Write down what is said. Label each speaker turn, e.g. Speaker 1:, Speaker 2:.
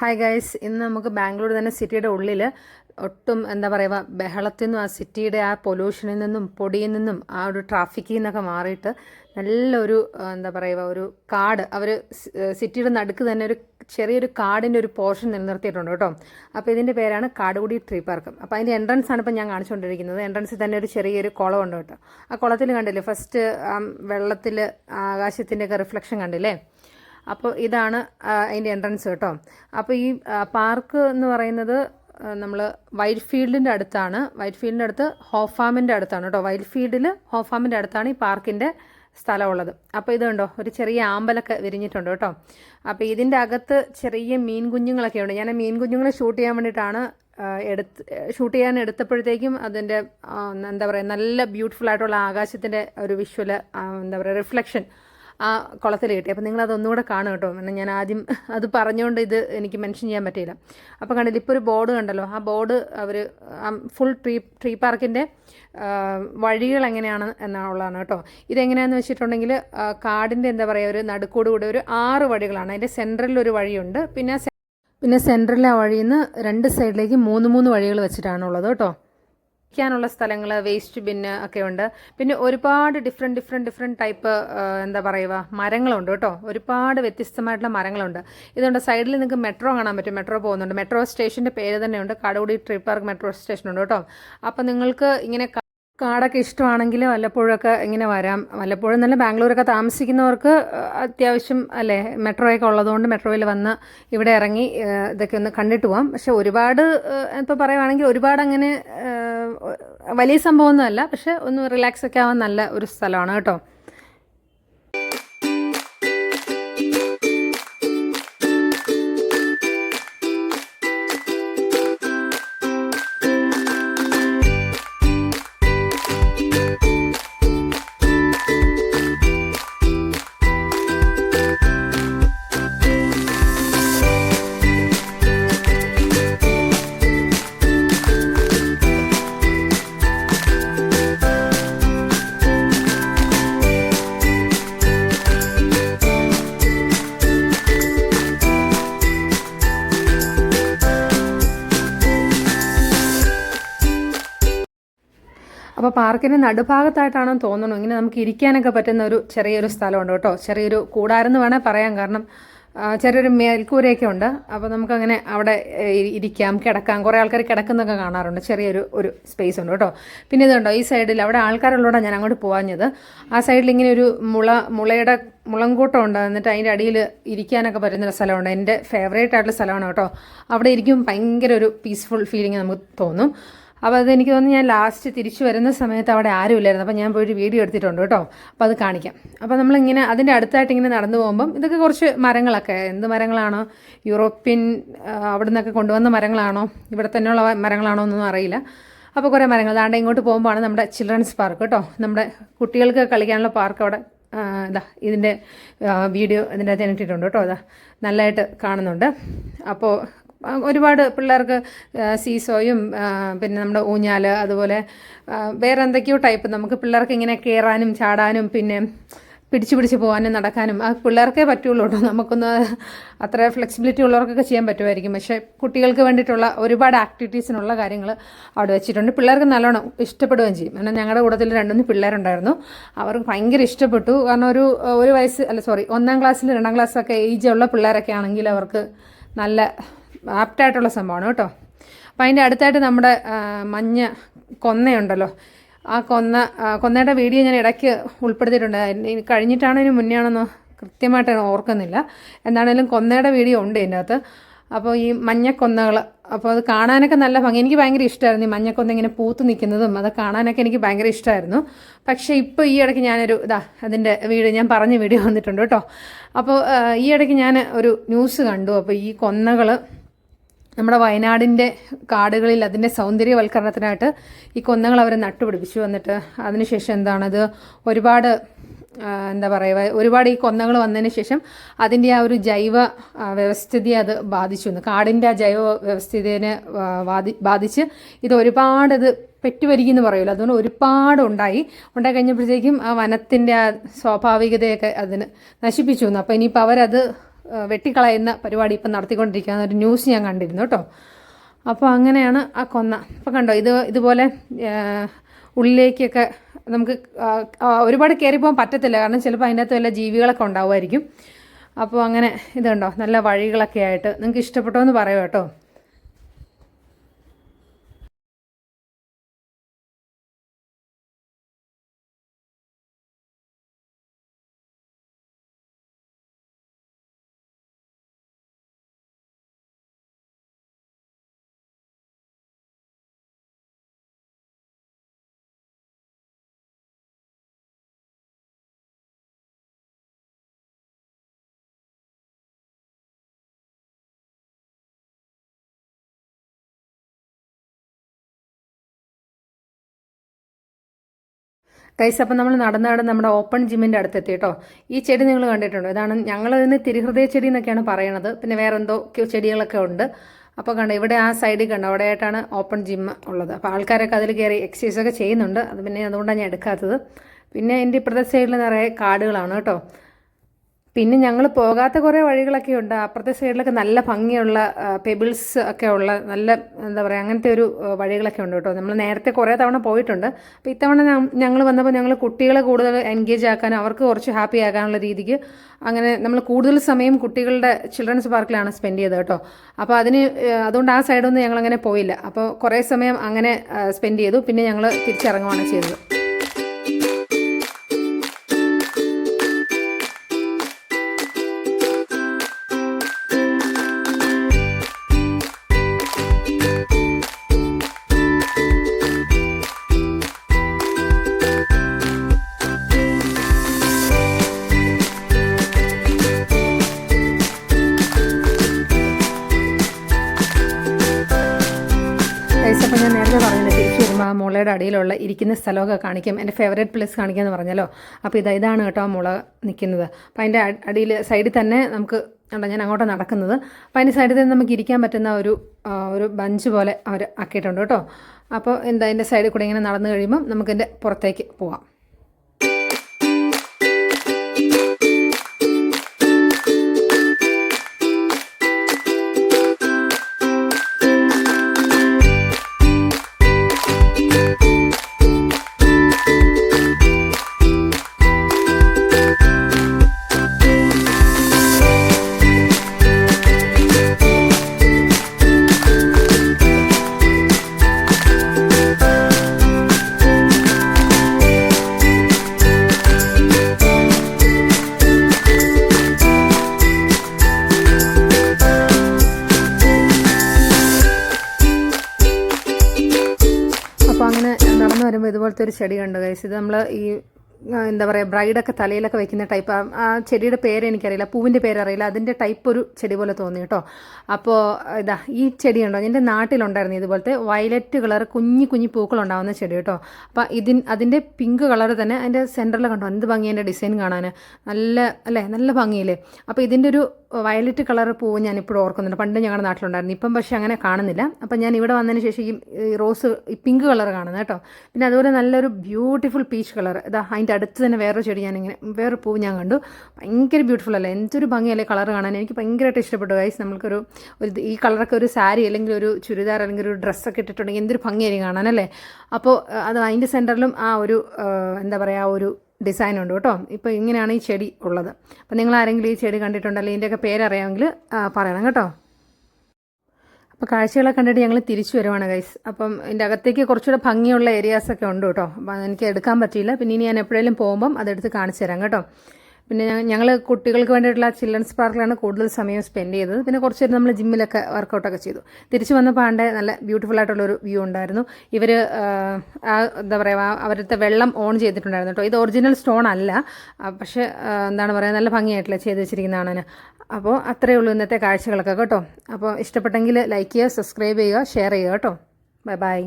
Speaker 1: Hi guys ഇന്ന് നമുക്ക് ബാംഗ്ലൂർ തന്നെ സിറ്റിയുടെ ഉള്ളിൽ ഒട്ടും എന്താ പറയുക ബഹളത്തിൽ നിന്നും ആ സിറ്റിയുടെ ആ പൊല്യൂഷനിൽ നിന്നും പൊടിയിൽ നിന്നും ആ ഒരു ട്രാഫിക്കിൽ നിന്നൊക്കെ മാറിയിട്ട് നല്ലൊരു എന്താ പറയുക ഒരു കാട് അവർ സിറ്റിയുടെ നടുക്ക് തന്നെ ഒരു ചെറിയൊരു കാടിന്റെ ഒരു പോർഷൻ നിലനിർത്തിയിട്ടുണ്ട് കേട്ടോ. അപ്പോൾ ഇതിന്റെ പേരാണ് കാടുകുടി ട്രീ പാർക്ക് അപ്പോൾ അതിന്റെ എൻട്രൻസ് ആണ് ഇപ്പം ഞാൻ കാണിച്ചുകൊണ്ടിരിക്കുന്നത്. എൻട്രൻസിൽ തന്നെ ഒരു ചെറിയൊരു കുളമുണ്ട് കേട്ടോ. ആ കുളത്തിൽ കണ്ടില്ലേ ഫസ്റ്റ് വെള്ളത്തിൽ ആകാശത്തിന്റെയൊക്കെ റിഫ്ലക്ഷൻ കണ്ടില്ലേ? അപ്പോൾ ഇതാണ് അതിന്റെ എൻട്രൻസ് കേട്ടോ. അപ്പോൾ ഈ പാർക്ക് എന്ന് പറയുന്നത് നമ്മൾ വൈറ്റ് ഫീൽഡിന്റെ അടുത്താണ്. വൈറ്റ് ഫീൽഡിന്റെ അടുത്ത് ഹോഫാമിന്റെ അടുത്താണ് കേട്ടോ. വൈറ്റ് ഫീൽഡിൽ ഹോഫാമിന്റെ അടുത്താണ് ഈ പാർക്കിന്റെ സ്ഥലമുള്ളത്. അപ്പോൾ ഇത് കണ്ടോ ഒരു ചെറിയ ആമ്പലൊക്കെ വിരിഞ്ഞിട്ടുണ്ട് കേട്ടോ. അപ്പോൾ ഇതിന്റെ അകത്ത് ചെറിയ മീൻ കുഞ്ഞുങ്ങളൊക്കെ ഉണ്ട്. ഞാൻ മീൻ കുഞ്ഞുങ്ങളെ ഷൂട്ട് ചെയ്യാൻ വേണ്ടിയിട്ടാണ് എടുത്ത് ഷൂട്ട് ചെയ്യാൻ എടുത്തപ്പോഴത്തേക്കും അതിന്റെ എന്താ പറയുക നല്ല ബ്യൂട്ടിഫുൾ ആയിട്ടുള്ള ആകാശത്തിന്റെ ഒരു വിഷ്വൽ എന്താ പറയുക റിഫ്ലക്ഷൻ ആ കുളത്തിൽ കിട്ടി. അപ്പോൾ നിങ്ങൾ അതൊന്നുകൂടെ കാണും കേട്ടോ. കാരണം ഞാൻ ആദ്യം അത് പറഞ്ഞുകൊണ്ട് ഇത് എനിക്ക് മെൻഷൻ ചെയ്യാൻ പറ്റിയില്ല. അപ്പോൾ കണ്ടില്ല ഇപ്പോൾ ഒരു ബോർഡ് കണ്ടല്ലോ. ആ ബോർഡ് അവർ ഫുൾ ട്രീ ട്രീ പാർക്കിന്റെ വഴികൾ എങ്ങനെയാണ് എന്നുള്ളതാണ് കേട്ടോ. ഇതെങ്ങനെയാണെന്ന് വെച്ചിട്ടുണ്ടെങ്കിൽ കാടിന്റെ എന്താ പറയുക ഒരു നടുക്കോടുകൂടെ ഒരു ആറ് വഴികളാണ്. അതിന്റെ സെൻട്രലിൽ ഒരു വഴിയുണ്ട്. പിന്നെ പിന്നെ സെൻട്രലിലെ വഴിയിൽ നിന്ന് രണ്ട് സൈഡിലേക്ക് മൂന്ന് മൂന്ന് വഴികൾ വെച്ചിട്ടാണുള്ളത് കേട്ടോ. ഇരിക്കാനുള്ള സ്ഥലങ്ങൾ വേസ്റ്റ് ബിന്ന് ഒക്കെ ഉണ്ട്. പിന്നെ ഒരുപാട് ഡിഫറെന്റ് ഡിഫറെന്റ് ഡിഫറെന്റ് ടൈപ്പ് എന്താ പറയുക മരങ്ങളുണ്ട് കേട്ടോ. ഒരുപാട് വ്യത്യസ്തമായിട്ടുള്ള മരങ്ങളുണ്ട്. ഇതുകൊണ്ട് സൈഡിൽ നിങ്ങൾക്ക് മെട്രോ കാണാൻ പറ്റും. മെട്രോ പോകുന്നുണ്ട്. മെട്രോ സ്റ്റേഷന്റെ പേര് തന്നെയുണ്ട് കാടുകൂടി ട്രീ പാർക്ക് മെട്രോ സ്റ്റേഷൻ ഉണ്ട് കേട്ടോ. അപ്പോൾ നിങ്ങൾക്ക് ഇങ്ങനെ കാടൊക്കെ ഇഷ്ടമാണെങ്കിൽ വല്ലപ്പോഴൊക്കെ ഇങ്ങനെ വരാം. വല്ലപ്പോഴും നല്ല ബാംഗ്ലൂരൊക്കെ താമസിക്കുന്നവർക്ക് അത്യാവശ്യം അല്ലേ മെട്രോയൊക്കെ ഉള്ളതുകൊണ്ട് മെട്രോയിൽ വന്ന് ഇവിടെ ഇറങ്ങി ഇതൊക്കെ ഒന്ന് കണ്ടിട്ട് പോവാം. പക്ഷെ ഒരുപാട് ഇപ്പോൾ പറയുവാണെങ്കിൽ ഒരുപാട് അങ്ങനെ വലിയ സംഭവമൊന്നുമല്ല പക്ഷെ ഒന്ന് റിലാക്സ് ഒക്കെ ആവാൻ നല്ല ഒരു സ്ഥലമാണ് കേട്ടോ. പാർക്കിന്റെ നടുഭാഗത്തായിട്ടാണെന്ന് തോന്നുന്നു. ഇങ്ങനെ നമുക്ക് ഇരിക്കാനൊക്കെ പറ്റുന്ന ഒരു ചെറിയൊരു സ്ഥലമുണ്ട് കേട്ടോ. ചെറിയൊരു കൂടാരെന്ന് വേണേൽ പറയാം. കാരണം ചെറിയൊരു മേൽക്കൂരയൊക്കെ ഉണ്ട്. അപ്പോൾ നമുക്കങ്ങനെ അവിടെ ഇരിക്കാം കിടക്കാം. കുറേ ആൾക്കാർ കിടക്കുന്നൊക്കെ കാണാറുണ്ട്. ചെറിയൊരു ഒരു സ്പേസ് ഉണ്ട് കേട്ടോ. പിന്നെ ഇതുണ്ടോ ഈ സൈഡിൽ അവിടെ ആൾക്കാരുള്ളതാണ് ഞാൻ അങ്ങോട്ട് പോകാഞ്ഞത് ആ സൈഡിൽ ഇങ്ങനെ ഒരു മുള മുളയുടെ മുളങ്കൂട്ടം ഉണ്ട്. എന്നിട്ട് അതിന്റെ അടിയിൽ ഇരിക്കാനൊക്കെ പറ്റുന്നൊരു സ്ഥലമുണ്ട്. എന്റെ ഫേവറേറ്റ് ആയിട്ടുള്ള സ്ഥലമാണ് കേട്ടോ. അവിടെ ഇരിക്കും ഭയങ്കര ഒരു പീസ്ഫുൾ ഫീലിംഗ് നമുക്ക് തോന്നും. അപ്പോൾ അതെനിക്ക് തോന്നുന്നു ഞാൻ ലാസ്റ്റ് തിരിച്ചു വരുന്ന സമയത്ത് അവിടെ ആരും ഇല്ലായിരുന്നു അപ്പോൾ ഞാൻ പോയിട്ട് വീഡിയോ എടുത്തിട്ടുണ്ട് കേട്ടോ. അപ്പോൾ അത് കാണിക്കാം. അപ്പോൾ നമ്മളിങ്ങനെ അതിന്റെ അടുത്തായിട്ട് ഇങ്ങനെ നടന്നു പോകുമ്പം ഇതൊക്കെ കുറച്ച് മരങ്ങളൊക്കെ. എന്ത് മരങ്ങളാണോ? യൂറോപ്യൻ അവിടെ നിന്നൊക്കെ കൊണ്ടുവന്ന മരങ്ങളാണോ? ഇവിടെ തന്നെയുള്ള മരങ്ങളാണോ എന്നൊന്നും അറിയില്ല. അപ്പോൾ കുറേ മരങ്ങൾ. ദാണ്ട് ഇങ്ങോട്ട് പോകുമ്പോഴാണ് നമ്മുടെ ചിൽഡ്രൻസ് പാർക്ക് കേട്ടോ. നമ്മുടെ കുട്ടികൾക്ക് കളിക്കാനുള്ള പാർക്ക് അവിടെ ഇതാ ഇതിന്റെ വീഡിയോ ഇതിന്റെ അകത്ത് ഇട്ടിട്ടുണ്ട് കേട്ടോ. അതാ നല്ലതായിട്ട് കാണുന്നുണ്ട്. അപ്പോൾ ഒരുപാട് പിള്ളേർക്ക് സീസോയും പിന്നെ നമ്മുടെ ഊഞ്ഞാൽ അതുപോലെ വേറെ എന്തൊക്കെയോ ടൈപ്പ് നമുക്ക് പിള്ളേർക്ക് ഇങ്ങനെ കയറാനും ചാടാനും പിന്നെ പിടിച്ചു പിടിച്ച് പോകാനും നടക്കാനും ആ പിള്ളേർക്കേ പറ്റുള്ളൂ കേട്ടോ നമുക്കൊന്ന് അത്ര ഫ്ലെക്സിബിലിറ്റി ഉള്ളവർക്കൊക്കെ ചെയ്യാൻ പറ്റുമായിരിക്കും. പക്ഷേ കുട്ടികൾക്ക് വേണ്ടിയിട്ടുള്ള ഒരുപാട് ആക്ടിവിറ്റീസിനുള്ള കാര്യങ്ങൾ അവിടെ വെച്ചിട്ടുണ്ട്. പിള്ളേർക്ക് നല്ലോണം ഇഷ്ടപ്പെടുകയും ചെയ്യും. കാരണം ഞങ്ങളുടെ കൂട്ടത്തിൽ രണ്ടുമൂന്ന് പിള്ളേരുണ്ടായിരുന്നു. അവർക്ക് ഭയങ്കര ഇഷ്ടപ്പെട്ടു. കാരണം ഒരു ഒരു വയസ്സ് അല്ല സോറി ഒന്നാം ക്ലാസ്സിൽ രണ്ടാം ക്ലാസ്സൊക്കെ ഏജ് ഉള്ള പിള്ളേരൊക്കെ ആണെങ്കിൽ അവർക്ക് നല്ല ആപ്റ്റായിട്ടുള്ള സംഭവമാണ് കേട്ടോ. അപ്പം അതിന്റെ അടുത്തായിട്ട് നമ്മുടെ മഞ്ഞ കൊന്നയുണ്ടല്ലോ. ആ കൊന്ന കൊന്നയുടെ വീഡിയോ ഞാൻ ഇടയ്ക്ക് ഉൾപ്പെടുത്തിയിട്ടുണ്ട്. ഇനി കഴിഞ്ഞിട്ടാണോ ഇനി മുന്നേ ആണെന്നോ കൃത്യമായിട്ട് ഓർക്കുന്നില്ല. എന്താണേലും കൊന്നയുടെ വീഡിയോ ഉണ്ട് ഇതിന്റെ അകത്ത്. അപ്പോൾ ഈ മഞ്ഞക്കൊന്നകൾ അപ്പോൾ അത് കാണാനൊക്കെ നല്ല ഭംഗി. എനിക്ക് ഭയങ്കര ഇഷ്ടമായിരുന്നു ഈ മഞ്ഞക്കൊന്ന ഇങ്ങനെ പൂത്ത് നിൽക്കുന്നതും അത് കാണാനൊക്കെ എനിക്ക് ഭയങ്കര ഇഷ്ടമായിരുന്നു. പക്ഷേ ഇപ്പോൾ ഈ ഇടയ്ക്ക് ഞാനൊരു ഇതാ അതിന്റെ വീഡിയോ ഞാൻ പറഞ്ഞ വീഡിയോ വന്നിട്ടുണ്ട് കേട്ടോ. അപ്പോൾ ഈ ഇടയ്ക്ക് ഞാൻ ഒരു ന്യൂസ് കണ്ടു. അപ്പോൾ ഈ കൊന്നകൾ നമ്മുടെ വയനാടിന്റെ കാടുകളിൽ അതിന്റെ സൗന്ദര്യവൽക്കരണത്തിനായിട്ട് ഈ കൊന്നകൾ അവർ നട്ടുപിടിപ്പിച്ചു. വന്നിട്ട് അതിനുശേഷം എന്താണത്? ഒരുപാട് എന്താ പറയുക ഒരുപാട് ഈ കൊന്നകൾ വന്നതിന് ശേഷം അതിന്റെ ആ ഒരു ജൈവ വ്യവസ്ഥിതി അത് ബാധിച്ചു എന്ന്. കാടിന്റെ ആ ജൈവ വ്യവസ്ഥിതിനെ ബാധി ബാധിച്ച് ഇത് ഒരുപാട് ഇത് പെറ്റുവരികയെന്ന് പറയുമല്ലോ. അതുകൊണ്ട് ഒരുപാട് ഉണ്ടായി. ഉണ്ടായി കഴിഞ്ഞപ്പോഴത്തേക്കും ആ വനത്തിന്റെ ആ സ്വാഭാവികതയൊക്കെ അതിന് നശിപ്പിച്ചു എന്ന്. അപ്പോൾ ഇനിയിപ്പോൾ അവരത് വെട്ടിക്കളയുന്ന പരിപാടി ഇപ്പം നടത്തിക്കൊണ്ടിരിക്കുന്ന ഒരു ന്യൂസ് ഞാൻ കണ്ടിരുന്നു കേട്ടോ. അപ്പോൾ അങ്ങനെയാണ് ആ കൊന്ന. അപ്പോൾ കണ്ടോ ഇത് ഇതുപോലെ ഉള്ളിലേക്കൊക്കെ നമുക്ക് ഒരുപാട് കയറി പോകാൻ പറ്റത്തില്ല. കാരണം ചിലപ്പോൾ അതിന്റെ അകത്ത് വല്ല ജീവികളൊക്കെ ഉണ്ടാവുമായിരിക്കും. അപ്പോൾ അങ്ങനെ ഇതുണ്ടോ നല്ല വഴികളൊക്കെ ആയിട്ട്. നിങ്ങൾക്ക് ഇഷ്ടപ്പെട്ടോ എന്ന് പറയോ കേട്ടോ. ഗൈസ് അപ്പം നമ്മൾ നടന്ന് നടന്ന് നമ്മുടെ ഓപ്പൺ ജിമ്മിന്റെ അടുത്തെത്തി കേട്ടോ ഈ ചെടി നിങ്ങൾ കണ്ടിട്ടുണ്ടോ? ഇതാണ് ഞങ്ങൾ ഇതിന് തിരുഹൃദയ ചെടി എന്നൊക്കെയാണ് പറയണത്. പിന്നെ വേറെ എന്തോ ചെടികളൊക്കെ ഉണ്ട്. അപ്പോൾ കണ്ടോ ഇവിടെ ആ സൈഡിൽ കണ്ടോ അവിടെയായിട്ടാണ് ഓപ്പൺ ജിം ഉള്ളത്. അപ്പോൾ ആൾക്കാരൊക്കെ അതിൽ കയറി എക്സസൈസ് ഒക്കെ ചെയ്യുന്നുണ്ട്. അത് പിന്നെ അതുകൊണ്ടാണ് ഞാൻ എടുക്കാത്തത്. പിന്നെ എന്റെ ഇപ്പുറത്തെ സൈഡിൽ നിറയെ കാടുകളാണ് കേട്ടോ. പിന്നെ ഞങ്ങൾ പോകാത്ത കുറേ വഴികളൊക്കെ ഉണ്ട്. അപ്പുറത്തെ സൈഡിലൊക്കെ നല്ല ഭംഗിയുള്ള പെബിൾസ് ഒക്കെ ഉള്ള നല്ല എന്താ പറയുക അങ്ങനത്തെ ഒരു വഴികളൊക്കെ ഉണ്ട് കേട്ടോ. നമ്മൾ നേരത്തെ കുറേ തവണ പോയിട്ടുണ്ട്. അപ്പോൾ ഇത്തവണ ഞങ്ങൾ വന്നപ്പോൾ ഞങ്ങൾ കുട്ടികളെ കൂടുതൽ എൻഗേജ് ആക്കാനും അവർക്ക് കുറച്ച് ഹാപ്പി ആകാനുള്ള രീതിക്ക് അങ്ങനെ നമ്മൾ കൂടുതൽ സമയം കുട്ടികളുടെ ചിൽഡ്രൻസ് പാർക്കിലാണ് സ്പെൻഡ് ചെയ്തത് കേട്ടോ. അപ്പോൾ അതിന് അതുകൊണ്ട് ആ സൈഡൊന്നും ഞങ്ങളങ്ങനെ പോയില്ല. അപ്പോൾ കുറേ സമയം അങ്ങനെ സ്പെൻഡ് ചെയ്തു. പിന്നെ ഞങ്ങൾ തിരിച്ചിറങ്ങുകയാണ് ചെയ്തത്. മുളയുടെ അടിയിലുള്ള ഇരിക്കുന്ന സ്ഥലമൊക്കെ കാണിക്കും. എന്റെ ഫേവറേറ്റ് പ്ലേസ് കാണിക്കാമെന്ന് പറഞ്ഞല്ലോ. അപ്പോൾ ഇത് ഇതാണ് കേട്ടോ മുള നിൽക്കുന്നത്. അപ്പോൾ അതിന്റെ അടിയിൽ സൈഡിൽ തന്നെ നമുക്ക് ഉണ്ടോ ഞാൻ അങ്ങോട്ട് നടക്കുന്നത്. അപ്പോൾ അതിന്റെ സൈഡിൽ തന്നെ നമുക്ക് ഇരിക്കാൻ പറ്റുന്ന ഒരു ഒരു ബഞ്ച് പോലെ അവർ ആക്കിയിട്ടുണ്ട് കേട്ടോ. അപ്പോൾ എന്താ അതിന്റെ സൈഡിൽ കൂടെ ഇങ്ങനെ നടന്നു കഴിയുമ്പം നമുക്കിന്റെ പുറത്തേക്ക് പോവാം. നടന്നു വരുമ്പോൾ ഇതുപോലത്തെ ഒരു ചെടി കണ്ടു ഗൈസ് ഇത് നമ്മൾ ഈ എന്താ പറയുക ബ്രൈഡൊക്കെ തലയിലൊക്കെ വെക്കുന്ന ടൈപ്പ് ആ ചെടിയുടെ പേര് എനിക്കറിയില്ല പൂവിന്റെ പേരറിയില്ല അതിന്റെ ടൈപ്പ് ഒരു ചെടി പോലെ തോന്നി കേട്ടോ അപ്പോൾ ഇതാ ഈ ചെടി ഉണ്ടോ എന്റെ നാട്ടിലുണ്ടായിരുന്നു ഇതുപോലത്തെ വയലറ്റ് കളർ കുഞ്ഞു കുഞ്ഞു പൂക്കൾ ഉണ്ടാകുന്ന ചെടി കേട്ടോ അപ്പോൾ ഇതിൻ അതിന്റെ പിങ്ക് കളർ തന്നെ അതിന്റെ സെന്ററിൽ കണ്ടോ എന്ത് ഭംഗി എന്റെ ഡിസൈൻ കാണാൻ നല്ല അല്ലേ നല്ല ഭംഗിയില്ലേ? അപ്പോൾ ഇതിന്റെ ഒരു വയലറ്റ് കളർ പൂവ് ഞാൻ ഇപ്പോഴും ഓർക്കുന്നുണ്ട്. പണ്ട് ഞങ്ങളുടെ നാട്ടിലുണ്ടായിരുന്നു. ഇപ്പം പക്ഷേ അങ്ങനെ കാണുന്നില്ല. അപ്പം ഞാൻ ഇവിടെ വന്നതിന് ശേഷം ഈ റോസ് ഈ പിങ്ക് കളർ കാണുന്നത് കേട്ടോ. പിന്നെ അതുപോലെ നല്ലൊരു ബ്യൂട്ടിഫുൾ പീച്ച് കളർ ഇതാ അതിന്റെ അടുത്ത് തന്നെ വേറൊരു ചെടി ഞാൻ ഇങ്ങനെ വേറൊരു പൂവ് ഞാൻ കണ്ടു. ഭയങ്കര ബ്യൂട്ടിഫുൾ അല്ലേ? എന്തൊരു ഭംഗിയല്ലേ കളർ കാണാൻ. എനിക്ക് ഭയങ്കരമായിട്ട് ഇഷ്ടപ്പെട്ടു ഗൈസ് നമ്മൾക്കൊരു ഒരു ഈ കളറൊക്കെ ഒരു സാരി അല്ലെങ്കിൽ ഒരു ചുരിദാർ അല്ലെങ്കിൽ ഒരു ഡ്രസ്സൊക്കെ ഇട്ടിട്ടുണ്ടെങ്കിൽ എന്തൊരു ഭംഗിയായിരിക്കും കാണാനല്ലേ അപ്പോൾ അത് അതിന്റെ സെന്ററിലും ആ ഒരു എന്താ പറയുക ഒരു ഡിസൈൻ ഉണ്ട് കേട്ടോ. ഇപ്പോൾ ഇങ്ങനെയാണ് ഈ ചെടി ഉള്ളത്. അപ്പോൾ നിങ്ങൾ ആരെങ്കിലും ഈ ചെടി കണ്ടിട്ടുണ്ടല്ലോ ഇതിന്റെയൊക്കെ പേരറിയാമെങ്കിൽ പറയണം കേട്ടോ. അപ്പോൾ കാഴ്ചകളെ കണ്ടിട്ട് ഞങ്ങൾ തിരിച്ചു വരുവാണ് ഗൈസ് അപ്പം ഇതിന്റെ അകത്തേക്ക് കുറച്ചുകൂടെ ഭംഗിയുള്ള ഏരിയാസൊക്കെ ഉണ്ട് കേട്ടോ. അപ്പം അതെനിക്ക് എടുക്കാൻ പറ്റിയില്ല. പിന്നെ ഇനി ഞാൻ എപ്പോഴേലും പോകുമ്പം അതെടുത്ത് കാണിച്ചു തരാം കേട്ടോ. പിന്നെ ഞങ്ങൾ കുട്ടികൾക്ക് വേണ്ടിയിട്ടുള്ള ചിൽഡ്രൻസ് പാർക്കിലാണ് കൂടുതൽ സമയം സ്പെൻഡ് ചെയ്തത്. പിന്നെ കുറച്ച് നേരം നമ്മൾ ജിമ്മിലൊക്കെ വർക്കൗട്ടൊക്കെ ചെയ്തു. തിരിച്ചു വന്നപ്പോൾ ആണ്ട് നല്ല ബ്യൂട്ടിഫുൾ ആയിട്ടുള്ളൊരു വ്യൂ ഉണ്ടായിരുന്നു. ഇവർ എന്താ പറയുക അവരുടെ വെള്ളം ഓൺ ചെയ്തിട്ടുണ്ടായിരുന്നു കേട്ടോ ഇത് ഒറിജിനൽ സ്റ്റോൺ അല്ല. പക്ഷെ എന്താണ് പറയുക നല്ല ഭംഗിയായിട്ടില്ല ചെയ്ത് വെച്ചിരിക്കുന്നതാണ് അപ്പോൾ അത്രയേ ഉള്ളൂ ഇന്നത്തെ കാഴ്ചകളൊക്കെ കേട്ടോ. അപ്പോൾ ഇഷ്ടപ്പെട്ടെങ്കിൽ ലൈക്ക് ചെയ്യുക സബ്സ്ക്രൈബ് ചെയ്യുക ഷെയർ ചെയ്യുക കേട്ടോ. Bye bye.